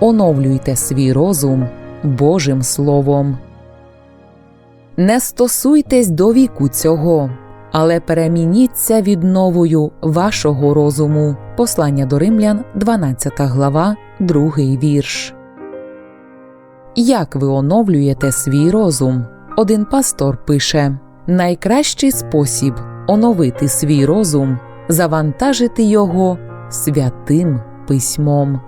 оновлюйте свій розум Божим Словом. Не стосуйтесь до віку цього, але перемініться відновою вашого розуму. Послання до римлян, 12 глава, 2 вірш. Як ви оновлюєте свій розум? Один пастор пише: найкращий спосіб оновити свій розум завантажити його святим письмом.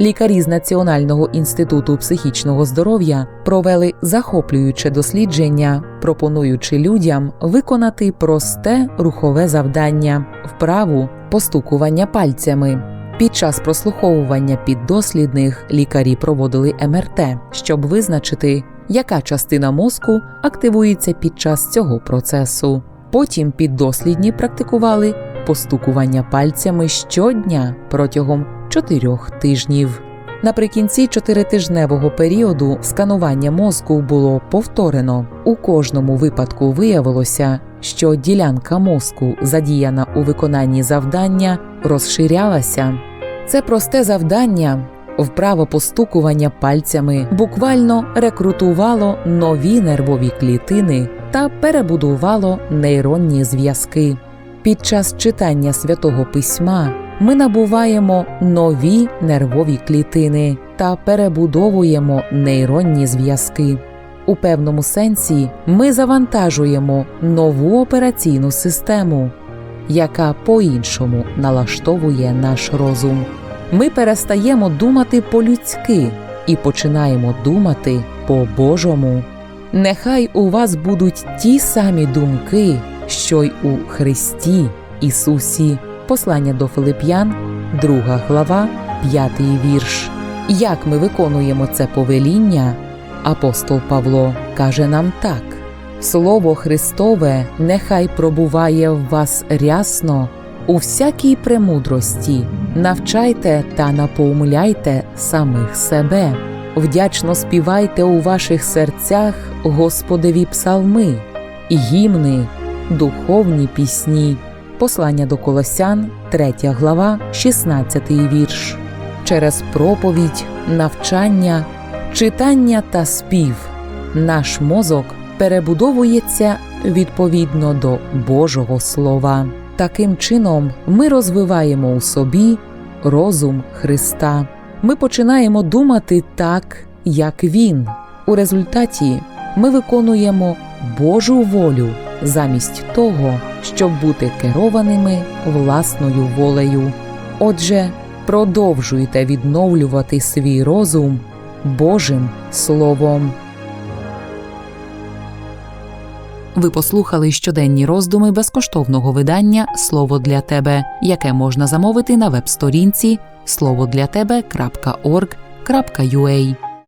Лікарі з Національного інституту психічного здоров'я провели захоплююче дослідження, пропонуючи людям виконати просте рухове завдання вправу постукування пальцями. Під час прослуховування піддослідних лікарі проводили МРТ, щоб визначити, яка частина мозку активується під час цього процесу. Потім піддослідні практикували постукування пальцями щодня протягом чотирьох тижнів. Наприкінці чотиритижневого періоду сканування мозку було повторено. У кожному випадку виявилося, що ділянка мозку, задіяна у виконанні завдання, розширялася. Це просте завдання, вправо постукування пальцями, буквально рекрутувало нові нервові клітини та перебудувало нейронні зв'язки. Під час читання святого письма ми набуваємо нові нервові клітини та перебудовуємо нейронні зв'язки. У певному сенсі ми завантажуємо нову операційну систему, яка по-іншому налаштовує наш розум. Ми перестаємо думати по-людськи і починаємо думати по-божому. Нехай у вас будуть ті самі думки, що й у Христі Ісусі. Послання до Филип'ян, 2 глава, 5 вірш. Як ми виконуємо це повеління? Апостол Павло каже нам так: Слово Христове нехай пробуває в вас рясно у всякій премудрості, навчайте та напоумляйте самих себе, вдячно співайте у ваших серцях Господеві псалми, гімни, духовні пісні. Послання до Колосян, 3 глава, 16 вірш. Через проповідь, навчання, читання та спів наш мозок перебудовується відповідно до Божого Слова. Таким чином, ми розвиваємо у собі розум Христа. Ми починаємо думати так, як Він. У результаті ми виконуємо Божу волю замість того, щоб бути керованими власною волею. Отже, продовжуйте відновлювати свій розум Божим Словом. Ви послухали щоденні роздуми безкоштовного видання Слово для тебе, яке можна замовити на веб-сторінці словодлятебе.org.ua